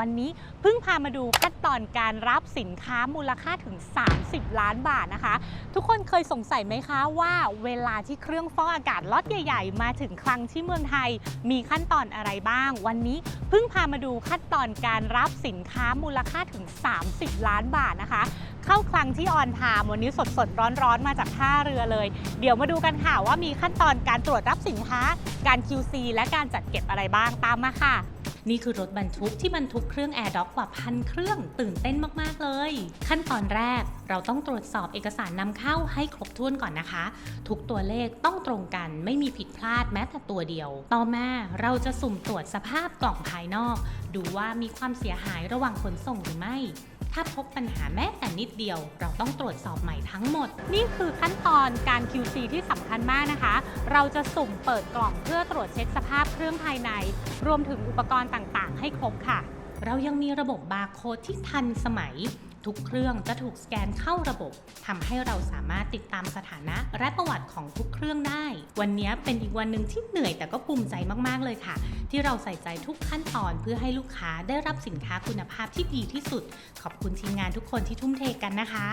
วันนี้เพิ่งพามาดูขั้นตอนการรับสินค้ามูลค่าถึง 30 ล้านบาทนะคะ ทุกคนเคยสงสัยไหมคะว่าเวลาที่เครื่องฟอกอากาศล็อตใหญ่ ๆ มาถึงคลังที่เมืองไทย มีขั้นตอนอะไรบ้าง วันนี้เพิ่งพามาดูขั้นตอนการรับสินค้ามูลค่าถึง 30 ล้านบาทนะคะ เข้าคลังที่ออนไทม์วันนี้สดๆร้อนๆมาจากท่าเรือเลย เดี๋ยวมาดูกันค่ะว่ามีขั้นตอนการตรวจรับสินค้า การ QC และการจัดเก็บอะไรบ้างตามมาค่ะ นี่คือรถบรรทุกที่บรรทุกเครื่อง Air d o กกว่าพันเครื่องตื่นเต้นมากๆเลย ขั้นตอนแรกเราต้องตรวจสอบเอกสารนำเข้าให้ครบถ้วนก่อนนะคะ ทุกตัวเลขต้องตรงกันไม่มีผิดพลาดแม้แต่ตัวเดียว ต่อมาเราจะสุ่มตรวจสภาพกล่องภายนอก ดูว่ามีความเสียหายระหว่างขนส่งหรือไม่ ถ้าพบปัญหาแม้แต่นิดเดียว เราต้องตรวจสอบใหม่ทั้งหมด นี่คือขั้นตอนการ QC ที่สำคัญมากนะคะ เราจะสุ่มเปิดกล่องเพื่อตรวจเช็คสภาพเครื่องภายใน รวมถึงอุปกรณ์ต่างๆ ให้ครบค่ะ เรายังมีระบบบาร์โค้ดที่ทันสมัย ทุกเครื่องจะถูกสแกนเข้าระบบทำให้เราสามารถติดตามสถานะและประวัติของทุกเครื่องได้ วันนี้เป็นอีกวันหนึ่งที่เหนื่อยแต่ก็ภูมิใจมากๆเลยค่ะ ที่เราใส่ใจทุกขั้นตอนเพื่อให้ลูกค้าได้รับสินค้าคุณภาพที่ดีที่สุด ขอบคุณทีมงานทุกคนที่ทุ่มเทกันนะคะ